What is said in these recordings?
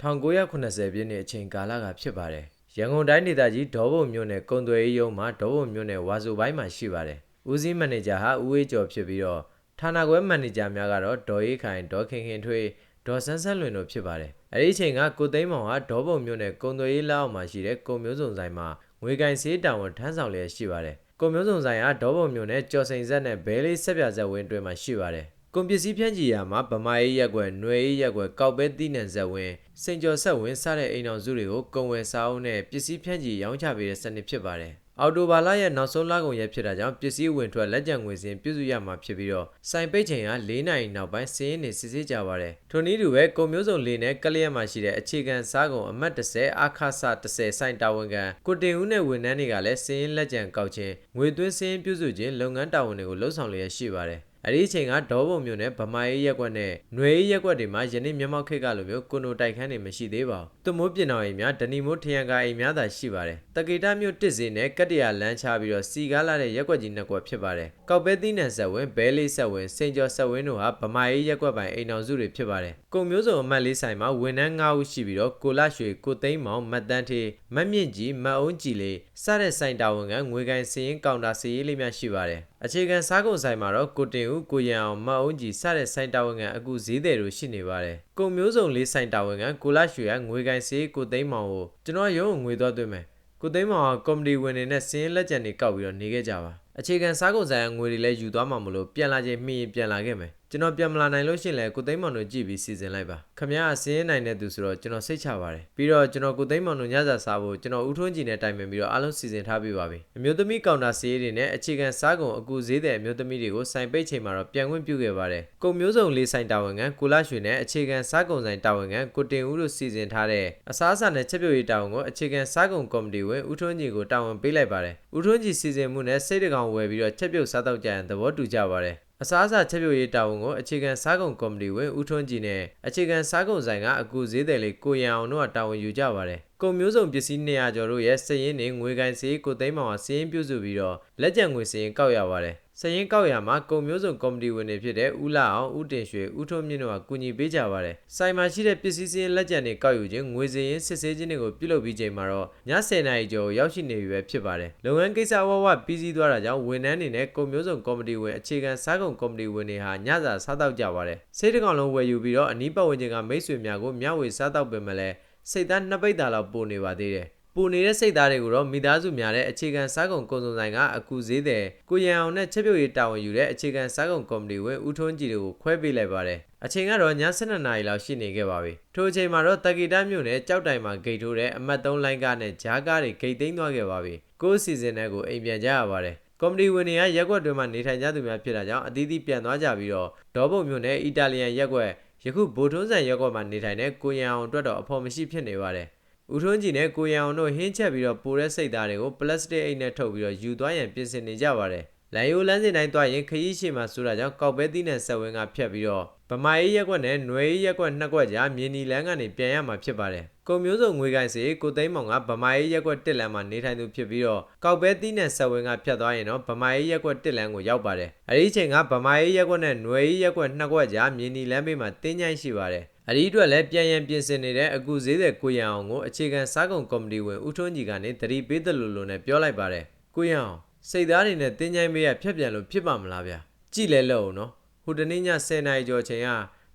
1980ပြည့်နှစ်အချိန်ကာလကဖြစ်ပါတယ်ရန်ကုန်တိုင်းဒေသကြီးဒေါ်ဘုံမြို့နယ်ကုံသွယ်ရေးရုံးမှာဒေါ်ဘုံမြို့နယ်ဝါစုပိုင်းမှာရှိပါတယ်ဦးစီးမန်နေဂျာဟာဦးဝေးကျော်ဖြစ်ပြီးတော့ဌာနခွဲမန်နေဂျာများကတော့ဒေါ်အေးခိုင်ဒေါ်ခင်ခင်ထွေးဒေါ်ဆန်းဆန်းလွင်တို့ဖြစ်ပါတယ်အဲ့ဒီအချိန်ကကိုသိန်းမောင်ဟာဒေါ်ဘုံမြို့နယ်ကုံသွယ်ရေးလက်အောက်မှာရှိတဲ့ကုံမျိုးစုံဆိုင်မှာငွေကင်စေးတောင်ဝန်ထမ်းဆောင်လျက်ရှိပါတယ်ကုံမျိုးစုံဆိုင်ဟာဒေါ်ဘုံမြို့နယ်ကျော်စိန်ဆက်နဲ့ဘဲလေးဆက်ပြဆက်ဝင်းတွင်မှာရှိပါတယ် ကွန်ပစ္စည်းဖြန့်ချီရာမှာဗမာရေးရက်ွယ်၊ຫນွေရေးရက်ွယ်၊ကောက်ပဲတိနံဇက်ဝင်း၊စိန်ကျော်ဆက်ဝင်းစတဲ့အိမ်တော်စုတွေကိုကုံဝယ်စာအုပ်နဲ့ပစ္စည်းဖြန့်ချီရောင်းချပေးတဲ့စနစ်ဖြစ်ပါတယ်။အော်တိုဘာလရဲ့နောက်ဆုံးလကုန်ရက်ဖြစ်တာကြောင့်ပစ္စည်းဝင်ထွက်လက်ကျန်ငွေစင်ပြုစုရမှာဖြစ်ပြီးတော့စိုင်ပိတ်ချိန်က၄နိုင်နောက်ပိုင်းစင်းရင်းနေစစ်စစ်ကြပါတယ်။ထိုနည်းတူပဲကုံမျိုးစုံလေးနဲ့ကလျက်မှာရှိတဲ့အခြေခံစားကုန်အမတ်30အခါဆ30စိုင်တာဝန်ခံကိုတင်ဦးနဲ့ဝန်ထမ်းတွေကလည်းစင်းရင်းလက်ကျန်ကောက်ခြင်းငွေသွင်းစင်းရင်းပြုစုခြင်းလုပ်ငန်းတာဝန်တွေကိုလှုပ်ဆောင်လျက်ရှိပါတယ်။ အဲ့ဒီအချိန်ကဒေါဘုံမျိုးနဲ့ဗမာရေးရက်ကွက်နဲ့ຫນွေရေးရက်ကွက်တွေမှာယနေ့မျက်မှောက်ခေတ်ကလိုမျိုးကွန်ဒိုတိုက်ခန်းတွေမရှိသေးပါဘူး။သူမိုးပြင်တော်အိမ်များဒနီမိုးထရန်ကာအိမ်များသာရှိပါတယ်။တကေတာမျိုးတစ်စီနဲ့ကတ္တရာလမ်းချပြီးတော့စီကားလာတဲ့ရက်ကွက်ကြီးနှစ်ကွက်ဖြစ်ပါတယ်။ကောက်ပဲသီးနှံဆက်ဝင်ဘဲလေးဆက်ဝင်စိန်ကျော်ဆက်ဝင်တို့ဟာဗမာရေးရက်ကွက်ပိုင်အိမ်တော်စုတွေဖြစ်ပါတယ်။ကုံမျိုးစုံအမတ်လေးဆိုင်မှာဝန်ထမ်း9ဦးရှိပြီးတော့ကိုလရွှေကိုသိန်းမောင်မတ်တန်းထေမတ်မြင့်ကြီးမတ်အုံးကြည်လေးစတဲ့ဆိုင်တာဝန်ကငွေကန်စည်ရင်ကောင်တာစည်ရေးလေးများရှိပါတယ်။ အခြေခံစားကုန်ဆိုင်မှာတော့ကိုတင်ဦးကိုရန်အောင်မတ်အုံးကြီးစတဲ့ဆိုင်တာဝန်ခံအခုဈေးတယ်တို့ရှိနေပါတယ်။ကုံမျိုးစုံလေးဆိုင်တာဝန်ခံကိုလရွှေကငွေကန်စည်ကိုသိန်းမောင်ကိုကျွန်တော်ရုံးငွေသွားသွင်းမယ်။ကိုသိန်းမောင်ကကော်မတီဝင်တွေနဲ့စင်းလက်ကျန်တွေကောက်ပြီးတော့နေခဲ့ကြပါအခြေခံစားကုန်ဆိုင်ကငွေတွေလည်းယူသွားမှာမလို့ပြန်လာခြင်းမှီရင်ပြန်လာခဲ့မယ် ကျွန်တော်ပြန်မလာနိုင်လို့ရှိရင်လည်းကိုသိန်းမောင်တို့ကြည့်ပြီးစီစဉ်လိုက်ပါခမရအစင်းနိုင်တဲ့သူဆိုတော့ကျွန်တော်စိတ်ချပါတယ်ပြီးတော့ကျွန်တော်ကိုသိန်းမောင်တို့ညစာစားဖို့ကျွန်တော်ဦးထွန်းကြည်နဲ့တိုင်ပင်ပြီးတော့အားလုံးစီစဉ်ထားပေးပါပြီအမျိုးသမီးကောင်တာစီးတွေနဲ့အခြေခံစားကုန်အကူဈေးတဲ့အမျိုးသမီးတွေကိုစိုင်ပိတ်ချိန်မှာတော့ပြန်ခွင့်ပြုခဲ့ပါတယ်ကုန်မျိုးစုံလေးဆိုင်တာဝန်ခံကိုလာရွှေနဲ့အခြေခံစားကုန်ဆိုင်တာဝန်ခံကိုတင်ဦးတို့စီစဉ်ထားတဲ့အစားအစာနဲ့ချက်ပြုတ်ရေးတာဝန်ကိုအခြေခံစားကုန်ကော်မတီဝင်ဦးထွန်းကြည်ကိုတာဝန်ပေးလိုက်ပါတယ်ဦးထွန်းကြည်စီစဉ်မှုနဲ့စိတ်တကောင်ဝယ်ပြီးတော့ချက်ပြုတ်စားတော့ကြရန်သဘောတူကြပါတယ် အစားအစာချက်ပြုတ်ရေးတာဝန်ကိုအခြေခံစားကုန်ကော်မတီဝင်ဦးထွန်းကြည်နဲ့အခြေခံစားကုန်ဆိုင်ကအကူဈေးတယ်လေးကိုရန်အောင်တို့ကတာဝန်ယူကြပါတယ်။ကုန်မျိုးစုံပစ္စည်း200ကျော်တို့ရဲ့စည်ရင်းတွေငွေကန်စီကိုသိမ်းမောင်ကစည်ရင်းပြုစုပြီးတော့လက်ကျန်ငွေစည်ရင်းကောက်ရပါတယ်။ စည်ရင်းကောက်ရမှာကုန်မျိုးစုံကော်မတီဝင်တွေဖြစ်တဲ့ဦးလာအောင်ဦးတင်ရွှေဦးထွန်းမြင့်တို့ကကူညီပေးကြပါတယ်။ဆိုင်မှာရှိတဲ့ပစ္စည်းစည်ရင်းလက်ကျန်တွေကောက်ယူခြင်းငွေစည်ရင်းစစ်ဆေးခြင်းတွေကိုပြုလုပ်ပြီးချိန်မှာတော့ည10:00နာရီကျော်ရောက်ရှိနေပြီပဲဖြစ်ပါတယ်။လုပ်ငန်းကိစ္စဝဝပြီးစီးသွားတာကြောင့်ဝန်ထမ်းတွေနဲ့ကုန်မျိုးစုံကော်မတီဝင်အခြေခံစားကုန်ကော်မတီဝင်တွေဟာညစာစားတော့ကြပါတယ်။စိတ်တကောင်လုံးဝယ်ယူပြီးတော့အနီးပတ်ဝန်းကျင်ကမိတ်ဆွေများကိုမျှဝေစားတော့ပင်မလဲစိတ်သားနှစ်ပိတ်တာလောက်ပိုနေပါသေးတယ် ပူနေတဲ့စိတ်သားတွေကိုတော့မိသားစုများတဲ့အခြေခံစားကုန်ကုန်စုံဆိုင်ကအကူဈေးတဲ့ကိုရန်အောင်နဲ့ချက်ပြုတ်ရေးတာဝန်ယူတဲ့အခြေခံစားကုန်ကော်မတီဝင်ဦးထွန်းကြည်တို့ကိုခွဲပေးလိုက်ပါတယ်အချိန်ကတော့ည7:00နာရီလောက်ရှိနေခဲ့ပါပြီထိုအချိန်မှာတော့တက္ကီတာမြို့နယ်ကြောက်တိုင်မှာဂိတ်ထိုးတဲ့အမတ်3လိုင်းကားနဲ့ဂျားကားတွေဂိတ်သိမ်းသွားခဲ့ပါပြီကိုယ်စီစဉ်တဲ့ကိုအိမ်ပြန်ကြရပါတယ်ကော်မတီဝင်တွေကရက်ွက်တွင်မှနေထိုင်ကြသူများဖြစ်တာကြောင့်အသီးသီးပြန်သွားကြပြီးတော့ဒေါဘုံမြို့နယ်အီတာလီယန်ရက်ွက်ယခုဗိုလ်ထွန်းဆန်ရက်ွက်မှာနေထိုင်တဲ့ကိုရန်အောင်အတွက်တော့အဖို့မရှိဖြစ်နေပါတယ် ဦးထွန်းကြည်နဲ့ကိုရန်အောင်တို့ဟင်းချက်ပြီးတော့ပိုတဲ့စိတ်သားတွေကိုပလတ်စတစ်အိတ်နဲ့ထုတ်ပြီးတော့ယူသွားရန်ပြင်ဆင်နေကြပါတယ်။လန်ယိုလမ်းစဉ်တိုင်းသွားရင်ခရီးရှိမှဆိုတာကြောင့်ကောက်ပဲသီးနဲ့ဆက်ဝင်းကဖြတ်ပြီးတော့ဗမာရေးရက်ကွက်နဲ့ຫນွေရေးရက်ကွက်နှစ်ကွက်ကြားမြင်းနီလန်းကနေပြန်ရမှာဖြစ်ပါတယ်။ ကုံမျိုးစုံငွေကိုင်စီကိုသိန်းမောင်ကဗမာရေးရက်ကွက်တစ်လမ်းမှာနေထိုင်သူဖြစ်ပြီးတော့ကောက်ပဲသီးနဲ့ဆက်ဝင်းကဖြတ်သွားရင်တော့ဗမာရေးရက်ကွက်တစ်လမ်းကိုရောက်ပါတယ်။အဲဒီအချိန်ကဗမာရေးရက်ကွက်နဲ့ຫນွေရေးရက်ကွက်နှစ်ကွက်ကြားမြင်းနီလန်းဘေးမှာတင်းကြိုင်းရှိပါတယ်။အဒီအတွက်လည်းပြန်ရန်ပြင်ဆင်နေတဲ့အကူဈေးတဲ့ကိုရန်အောင်ကိုအခြေခံစားကုန်ကော်မတီဝင်ဦးထွန်းကြီးကနေတတိပေးတယ်လို့လို့နဲ့ပြောလိုက်ပါတယ်ကိုရန်အောင်စိတ်သားတွေနဲ့တင်းကြိုင်းမေးရဖြတ်ပြန်လို့ဖြစ်ပါမလားဗျာကြည့်လဲလို့နော်ဟိုတနေ့ည10နာရီကျော်ချိန်က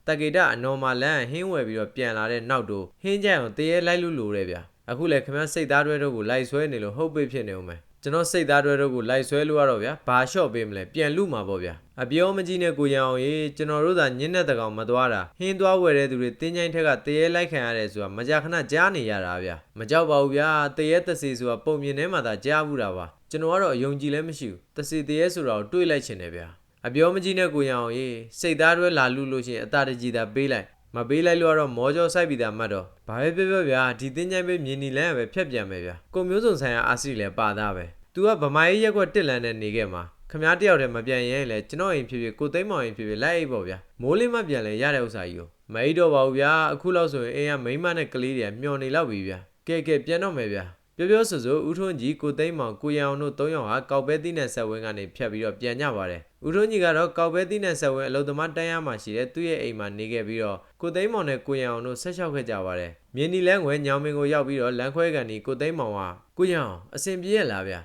တကေတအနော်မာလန်ဟင်းဝယ်ပြီးတော့ပြန်လာတဲ့နောက်တို့ဟင်းကြိုင်အောင်တရေလိုက်လို့လို့တဲ့ဗျာအခုလည်းခင်ဗျစိတ်သားတွဲတို့ကိုလိုက်ဆွဲနေလို့ဟုတ်ပိဖြစ်နေအောင်မယ်ကျွန်တော်စိတ်သားတွဲတို့ကိုလိုက်ဆွဲလို့ရတော့ဗျာဘာလျှော့ပေးမလဲပြန်လူမှာပေါ့ဗျာအပြောမကြီးနဲ့ကိုရအောင်ရေကျွန်တော်တို့သာညင်းတဲ့တကောင်မသွားတာဟင်းသွားဝယ်တဲ့သူတွေတင်းချိုင်းထက်ကတရေလိုက်ခံရတယ်ဆိုတာမကြခဏကြားနေရတာဗျာမကြောက်ပါဘူးဗျာတရေတစီဆိုတာပုံမြင်ထဲမှာသာကြားဘူးတာပါကျွန်တော်ကတော့အယုံကြည်လည်းမရှိဘူးတစီတရေဆိုတာကိုတွေးလိုက်ချင်တယ်ဗျာ အပြောမကြီးနဲ့ကိုရအောင်ရေစိတ်သားတွဲလာလူလို့ရှိရင်အတာတကြီးသာပေးလိုက်မပေးလိုက်လို့ကတော့မောကြောဆိုင်ပြီးသားမှတ်တော့ဘာပဲပြောပြောဗျာဒီတင်းချိုင်းပဲမြင်နီလန်းပဲဖြတ်ပြန်မယ်ဗျာကိုမျိုးစုံဆိုင်ရာအာစီလည်းပါသားပဲ तू ကဗမာရေးရက်ွက်တစ်လန်းနဲ့နေခဲ့မှာခမားတယောက်တည်းမပြန်ရင်လည်းကျွန်တော်အိမ်ဖြစ်ဖြစ်ကိုသိမ်းမောင်အိမ်ဖြစ်ဖြစ်လိုက်အိပ်ပေါ့ဗျာမိုးလေးမပြန်လဲရတဲ့ဥစ္စာကြီးကိုမအိပ်တော့ပါဘူးဗျာအခုလောက်ဆိုရင်အိမ်ကမိန်းမနဲ့ကလေးတွေကမျောနေလောက်ပြီဗျာကဲကဲပြန်တော့မယ်ဗျာ ပြောပြောဆိုဆိုဦးထွန်းကြီးကိုသိန်းမောင်ကိုရန်အောင်တို့၃ယောက်ဟာကောက်ပဲသီးနှံဆက်ဝင်းကနေဖြတ်ပြီးတော့ပြန်ကြပါတယ်ဦးထွန်းကြီးကတော့ကောက်ပဲသီးနှံဆက်ဝင်းအလုံသမားတန်းရမှာရှိတဲ့သူ့ရဲ့အိမ်မှာနေခဲ့ပြီးတော့ကိုသိန်းမောင်နဲ့ကိုရန်အောင်တို့ဆက်လျှောက်ခဲ့ကြပါတယ်မြင်းနီလန်းဝဲညောင်မင်းကိုရောက်ပြီးတော့လမ်းခွဲကန်ဒီကိုသိန်းမောင်ဟာကိုရန်အောင်အစဉ်ပြေးရလားဗျာ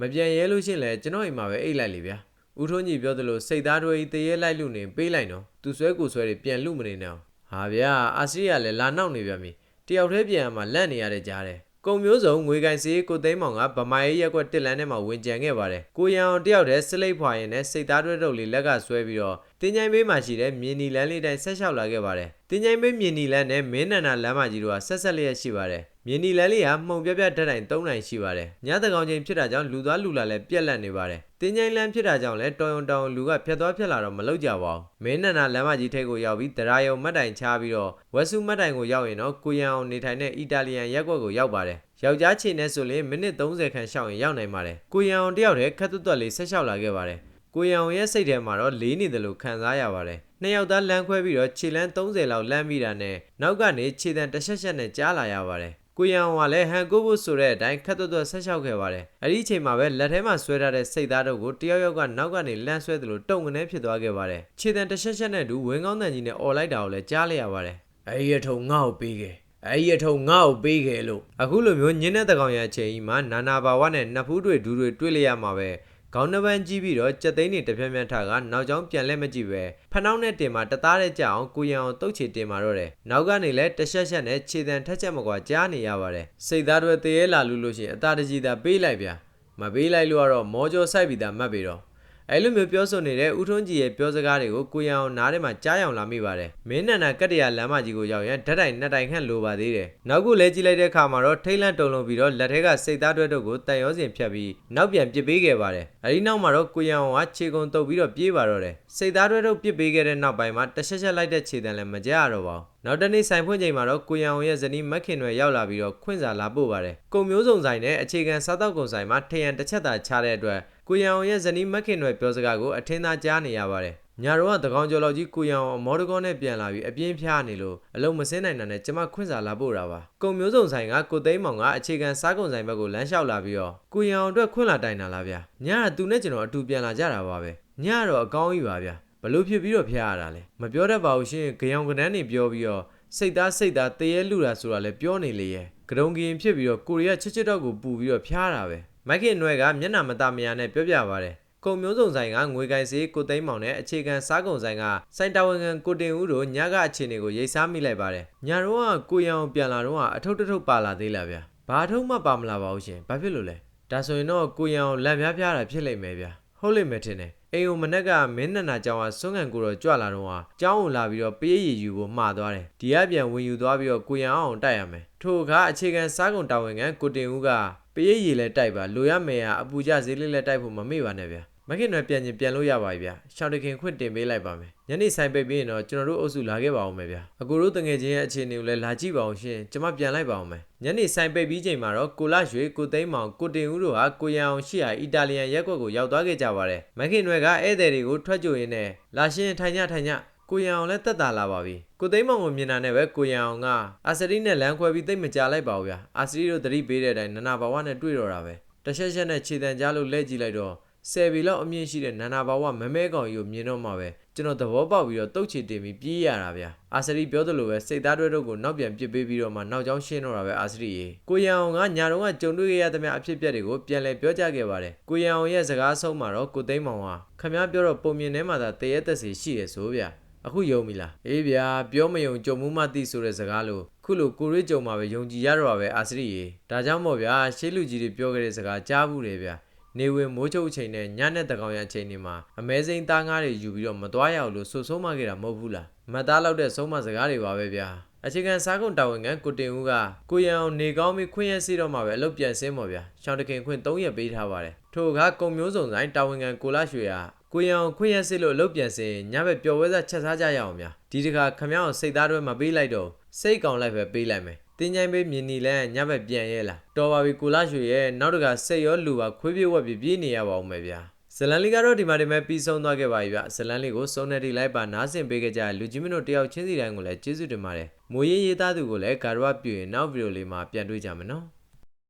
မပြန်ရဲလို့ရှရင်လဲကျွန်တော်အိမ်မှာပဲအိတ်လိုက်လေဗျာဦးထွန်းကြီးပြောသလိုစိတ်သားတွေတရေလိုက်လူနေပေးလိုက်နော်သူဆွဲကိုဆွဲတွေပြန်လူမနေနဲ့အောင်ဟာဗျာအာစီကလည်းလာနောက်နေပြန်ပြီတယောက်တည်းပြန်ရမှာလက်နေရတဲ့ကြားတယ် ကုံမျိုးစုံငွေကန်စီကိုသိန်းမောင်ကဗမာရေးရက်ကွက်တစ်လန်းထဲမှာဝင်ကြံခဲ့ပါတယ်ကိုရန်အောင်တယောက်တည်းစလိတ်ဖွာရင်နဲ့စိတ်သားတွေတုပ်လေးလက်ကဆွဲပြီးတော့ တင်းချိုင်းဘေးမှာရှိတဲ့မြင်းနီလန်းလေးတိုင်းဆက်လျှောက်လာခဲ့ပါတယ်တင်းချိုင်းဘေးမြင်းနီလန်းနဲ့မင်းနန္ဒလမ်းမကြီးတို့ကဆက်ဆက်လျက်ရှိပါတယ်မြင်းနီလန်းလေးကမှုံပြပြတက်တိုင်၃နိုင်ရှိပါတယ်ညတကောင်ချင်းဖြစ်တာကြောင့်လူသွားလူလာလည်းပြက်လက်နေပါတယ်တင်းချိုင်းလန်းဖြစ်တာကြောင့်လည်းတော်ရုံတောင်လူကဖြတ်သွားဖြတ်လာတော့မလောက်ကြပါဘူးမင်းနန္ဒလမ်းမကြီးထိပ်ကိုရောက်ပြီးတရာယုံမတ်တိုင်ချပြီးတော့ဝက်စုမတ်တိုင်ကိုရောက်ရင်တော့ကိုရန်အောင်နေထိုင်တဲ့အီတာလီယန်ရက်ကွက်ကိုရောက်ပါတယ်ယောက်ျားခြေနဲ့ဆိုရင်မိနစ်30ခန့်ရှောက်ရင်ရောက်နိုင်ပါတယ်ကိုရန်အောင်တယောက်တည်းခက်သွက်သွက်လေးဆက်လျှောက်လာခဲ့ပါတယ် ကိုရန်အောင်ရဲ့စိတ်ထဲမှာတော့လေးနေတယ်လို့ခံစားရပါတယ်နှစ်ယောက်သားလမ်းခွဲပြီးတော့ခြေလန်း30လောက်လမ်းမိတာနဲ့နောက်ကနေခြေတံတစ်ချက်ချက်နဲ့ကြားလာရပါတယ်ကိုရန်အောင်ကလည်းဟန်ကိုဖို့ဆိုတဲ့အတိုင်းခက်သွက်သွက်ဆက်လျှောက်ခဲ့ပါတယ်အဲ့ဒီအချိန်မှာပဲလက်ထဲမှာဆွဲထားတဲ့စိတ်သားတို့ကိုတယောက်ယောက်ကနောက်ကနေလမ်းဆွဲသလိုတုံကနေဖြစ်သွားခဲ့ပါတယ်ခြေတံတစ်ချက်ချက်နဲ့တူဝင်းကောင်းတန်ကြီးနဲ့អော်လိုက်တာကိုလည်းကြားလိုက်ရပါတယ်အဲ့ဒီအထုံငါ့ကိုပေးခဲ့အဲ့ဒီအထုံငါ့ကိုပေးခဲ့လို့အခုလိုမျိုးညင်းတဲ့တကောင်ရအချိန်ကြီးမှာနာနာဘာဝနဲ့နှစ်ဖူးတွေဒူးတွေတွေ့လိုက်ရမှာပဲ ခေါင်းနှပန်းကြီးပြီးတော့ကြက်သိန်းတွေတစ်ပြက်ပြက်ထကနောက်ကျောင်းပြန်လဲမကြည့်ပဲဖနှောင်းနဲ့တင်မှာတသားတဲ့ကြအောင်ကိုရံအောင်တုတ်ချေတင်มาတော့တယ်နောက်ကနေလဲတရှက်ရှက်နဲ့ခြေတံထက်ချက်မကွာကြားနေရပါတယ်စိတ်သားတွေတရေလာလူလို့ရှိရင်အသာတကြီးသာပေးလိုက်ဗျာမပေးလိုက်လို့ကတော့မောကြောစိုက်ပြီးသားမှတ်ပြီတော့ အဲ့လိုမျိုးပြောဆိုနေတဲ့ဦးထွန်းကြည်ရဲ့ပြောစကားတွေကိုကိုရံအောင်နားထဲမှာကြားအောင်လာမိပါတယ်မင်းနန္ဒကတ္တရာလမ်းမကြီးကိုရောက်ရင်ဓာတ်တိုင်နှစ်တိုင်ခန့်လိုပါသေးတယ်နောက်ခုလဲကြည့်လိုက်တဲ့အခါမှာတော့ထိတ်လန့်တုန်လုံပြီးတော့လက်ထဲကစိတ်သားတွဲတို့ကိုတန်ရောစင်ဖြတ်ပြီးနောက်ပြန်ပစ်ပေးခဲ့ပါတယ်အဲဒီနောက်မှာတော့ကိုရံအောင်ကခြေကုံတုပ်ပြီးတော့ပြေးပါတော့တယ်စိတ်သားတွဲတို့ပစ်ပေးခဲ့တဲ့နောက်ပိုင်းမှာတချက်ချက်လိုက်တဲ့ခြေတံလည်းမကြရတော့ပါဘူးနောက်တနေ့ဆိုင်ဖွင့်ချိန်မှာတော့ကိုရံအောင်ရဲ့ဇနီးမက်ခင်တွေရောက်လာပြီးတော့ခွင့်စာလာပို့ပါတယ်။ကုံမျိုးစုံဆိုင်နဲ့အခြေခံစားတောက်ကုန်ဆိုင်မှာထရန်တစ်ချက်သာချတဲ့အတွက် ကိုရံအောင်ရဲ့ဇနီးမက်ခင်တွေပြောစကားကိုအထင်းသားကြားနေရပါတယ်။ညတော့ကတကောင်ကျော်လောက်ကြီးကိုရံအောင်မော်ဒကောနဲ့ပြန်လာပြီးအပြင်းဖျားနေလို့အလုံးမစင်းနိုင်တာနဲ့ကျမခွင့်စာလာပို့တာပါ။ကုံမျိုးစုံဆိုင်ကကိုသိန်းမောင်ကအခြေခံစားကုန်ဆိုင်ဘက်ကိုလမ်းလျှောက်လာပြီးတော့ကိုရံအောင်အတွက်ခွင့်လာတိုင်တာလားဗျာ။ညကသူနဲ့ကျွန်တော်အတူပြန်လာကြတာပါပဲ။ညကတော့အကောင်းကြီးပါဗျာ။ဘလို့ဖြစ်ပြီးတော့ဖျားရတာလဲမပြောတတ်ပါဘူးရှင်ကြောင်ကနန်းနေပြောပြီးတော့စိတ်သားစိတ်သားတရေလူတာဆိုတာလည်းပြောနေလေရဲ့ကတုံကင်ဖြစ်ပြီးတော့ကိုရီးယားချစ်ချစ်တော့ကိုပူပြီးတော့ဖျားတာပဲ မိုက်ခင်နွဲကမျက်နှာမตาမယာနဲ့ပြောပြပါတယ်ကုံမျိုးစုံဆိုင်ကငွေကိုင်စေးကိုသိန်းမောင်နဲ့အခြေခံစားကုန်ဆိုင်ကစိုင်တာဝန်ခံကိုတင်ဦးတို့ညကအခြေအနေကိုရိတ်စားမိလိုက်ပါတယ်ညတော့ကကိုရံအောင်ပြန်လာတော့ကအထုပ်တထုပ်ပါလာသေးလားဗျာဘာအထုပ်မှပါမလာပါဘူးရှင်ဘာဖြစ်လို့လဲဒါဆိုရင်တော့ကိုရံအောင်လက်ပြားပြားတာဖြစ်လိမ့်မယ်ဗျာ ဟုတ်လိမ့်မယ်ထင်တယ်အိမ်ုံမနက်ကမင်းနန္နာကျောင်းကဆွမ်းကန်ကိုတော့ကြွလာတော့ဟာကျောင်းကိုလာပြီးတော့ပေးရည်ယူဖို့မှားသွားတယ်ဒီကပြန်ဝင်ယူသွားပြီးတော့ကိုရံအောင်တိုက်ရမယ်ထို့အခါအခြေခံစားကုန်တာဝန်ခံကိုတင်ဦးကပေးရည်လည်းတိုက်ပါလိုရမယ်ဟာအပူကြဈေးလေးလည်းတိုက်ဖို့မမေ့ပါနဲ့ဗျာ မခင်တွေပြန်ချင်းပြန်လို့ရပါပြီဗျာရှောင်းတခင်ခွင့်တင်ပေးလိုက်ပါမယ်ညနေဆိုင်ပိတ်ပြီးရင်တော့ကျွန်တော်တို့အုပ်စုလာခဲ့ပါအောင်မယ်ဗျာအကူတို့တငယ်ချင်းရဲ့အခြေအနေကိုလည်းလာကြည့်ပါအောင်ရှင်ကျွန်မပြန်လိုက်ပါအောင်မယ်ညနေဆိုင်ပိတ်ပြီးချိန်မှာတော့ကိုလာရွှေကိုသိန်းမောင်ကိုတင်ဦးတို့ဟာကိုရန်အောင်ရှိရာအီတာလီယန်ရက်ကွက်ကိုရောက်သွားခဲ့ကြပါတယ်မခင်တွေကဧည့်သည်တွေကိုထွက်ကြွရင်းနဲ့လာရှင်ထိုင်ညထိုင်ညကိုရန်အောင်လည်းတက်တာလာပါပြီကိုသိန်းမောင်ကိုမြင်တာနဲ့ပဲကိုရန်အောင်ကအာစရီနဲ့လမ်းခွဲပြီးသိမ့်မကြလိုက်ပါဘူးဗျာအာစရီတို့သတိပေးတဲ့အတိုင်းနနာဘာဝနဲ့တွေ့တော့တာပဲတချက်ချက်နဲ့ခြေတံကြားလို့လဲကြည့်လိုက်တော့ ဆယ်ဘီလောက်အမြင့်ရှိတဲ့နန္နာဘာဝမမဲကောင်ကြီးကိုမြင်တော့မှပဲကျွန်တော်သဘောပေါက်ပြီးတော့တုတ်ချီတင်ပြီးပြေးရတာဗျာအာစရီပြောသလိုပဲစိတ်သားတွဲတို့ကိုနောက်ပြန်ပစ်ပေးပြီးတော့မှနောက်ကျောင်းရှင်းတော့တာပဲအာစရီရေကိုရန်အောင်ကညာတော့ကကြုံတွေ့ရသမျှအဖြစ်အပျက်တွေကိုပြန်လည်ပြောကြားခဲ့ပါတယ်ကိုရန်အောင်ရဲ့စကားဆုံးမှာတော့ကိုသိန်းမောင်ဟာခမ ्या ပြောတော့ပုံမြင်ထဲမှာသာတရေသက်စီရှိရဆိုဗျာအခုယုံပြီလားအေးဗျာပြောမယုံကြုံမှုမှသိဆိုတဲ့စကားလို့ခုလိုကိုရွေးကြုံမှာပဲယုံကြည်ရတော့ပါပဲအာစရီရေဒါကြောင့်မို့ဗျာရှေးလူကြီးတွေပြောခဲ့တဲ့စကားကြားဘူးတယ်ဗျာ နေဝင်မိုးချုပ်အချိန်နဲ့ညနဲ့တကောင်ရအချိန်တွေမှာအမဲစိန်သားငါးတွေယူပြီးတော့မသွားရအောင်လို့ဆူဆုံးမခဲ့တာမဟုတ်ဘူးလားမတ်သားလောက်တဲ့ဆုံးမစကားတွေပါပဲဗျာအခြေခံစားကုန်တာဝန်ခံကိုတင်ဦးကကိုရန်အောင်နေကောင်းပြီးခွင့်ရစီတော့မှပဲအလုပ်ပြန်ဆင်းပါဗျာရှောင်းတခင်ခွင့်3ရက်ပေးထားပါတယ်ထို့အခါကုံမျိုးစုံဆိုင်တာဝန်ခံကိုလာရွှေဟာကိုရန်အောင်ခွင့်ရစီလို့အလုပ်ပြန်ဆင်းညဘက်ပျော်ဝဲစားချက်စားကြရအောင်ဗျာဒီတခါခမ ्या အောင်စိတ်သားတွေမပေးလိုက်တော့စိတ်ကောင်လိုက်ပဲပေးလိုက်မယ် တင်းချိုင်းပေးမြင်နေလဲညဘက်ပြန်ရဲလားတော်ပါပြီကိုလာရွှေရဲ့နောက်တကစိတ်ရောလူပါခွေးပြေးဝက်ပြေးပြေးနေရပါအောင်မယ်ဗျာဇလန်လေးကတော့ဒီမှာဒီမဲ့ပြီးဆုံးသွားခဲ့ပါပြီဗျဇလန်လေးကိုစုံနေတိလိုက်ပါနားဆင်ပေးကြကြလူကြီးမင်းတို့တယောက်ချင်းစီတိုင်းကိုလည်းကျေးဇူးတင်ပါတယ်မိုးရေးရေးသားသူကိုလည်းဂါရဝပြုရင်နောက်ဗီဒီယိုလေးမှာပြန်တွေ့ကြမယ်နော်